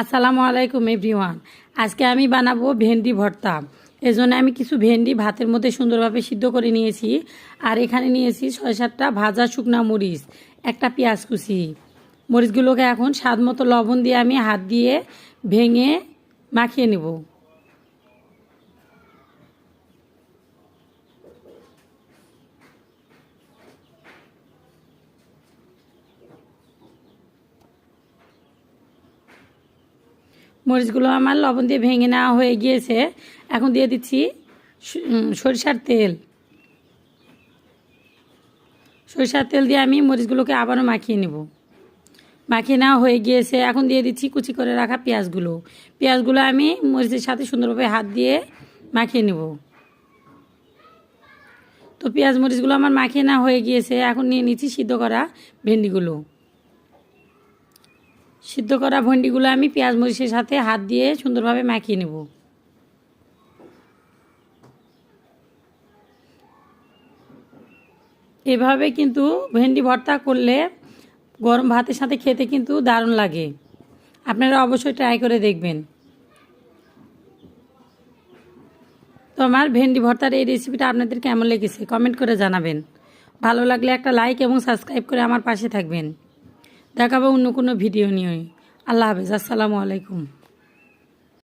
আসসালামু আলাইকুম, এভরিওয়ান। আজকে আমি বানাবো ভেন্ডি ভর্তা। এই জন্য আমি কিছু ভেন্ডি ভাতের মধ্যে সুন্দরভাবে সিদ্ধ করে নিয়েছি। আর এখানে নিয়েছি ছয় সাতটা ভাজা শুকনা মরিচ, একটা পেঁয়াজ কুচি। মরিচগুলোকে এখন স্বাদ মতো লবণ দিয়ে আমি হাত দিয়ে ভেঙে মাখিয়ে নেব। মরিচগুলো আমার লবণ দিয়ে ভেঙে নেওয়া হয়ে গিয়েছে। এখন দিয়ে দিচ্ছি সরিষার তেল। সরিষার তেল দিয়ে আমি মরিচগুলোকে আবারও মাখিয়ে নেব। মাখিয়ে নেওয়া হয়ে গিয়েছে। এখন দিয়ে দিচ্ছি কুচি করে রাখা পেঁয়াজগুলো। পেঁয়াজগুলো আমি মরিচের সাথে সুন্দরভাবে হাত দিয়ে মাখিয়ে নেব। তো পেঁয়াজ মরিচগুলো আমার মাখিয়ে নেওয়া হয়ে গিয়েছে। এখন নিয়ে নিচ্ছি সিদ্ধ করা ভেন্ডিগুলো। সিদ্ধ করা ভেন্ডিগুলো আমি পেঁয়াজ মরিচের সাথে হাত দিয়ে সুন্দরভাবে মাখিয়ে নেব। এভাবে কিন্তু ভেন্ডি ভর্তা করলে গরম ভাতের সাথে খেতে কিন্তু দারুণ লাগে। আপনারা অবশ্যই ট্রাই করে দেখবেন। তো আমার ভেন্ডি ভর্তার এই রেসিপিটা আপনাদের কেমন লেগেছে কমেন্ট করে জানাবেন। ভালো লাগলে একটা লাইক এবং সাবস্ক্রাইব করে আমার পাশে থাকবেন। দেখাবো অন্য কোনো ভিডিও নিয়ে। আল্লাহ হাফেজ আসসালামু আলাইকুম।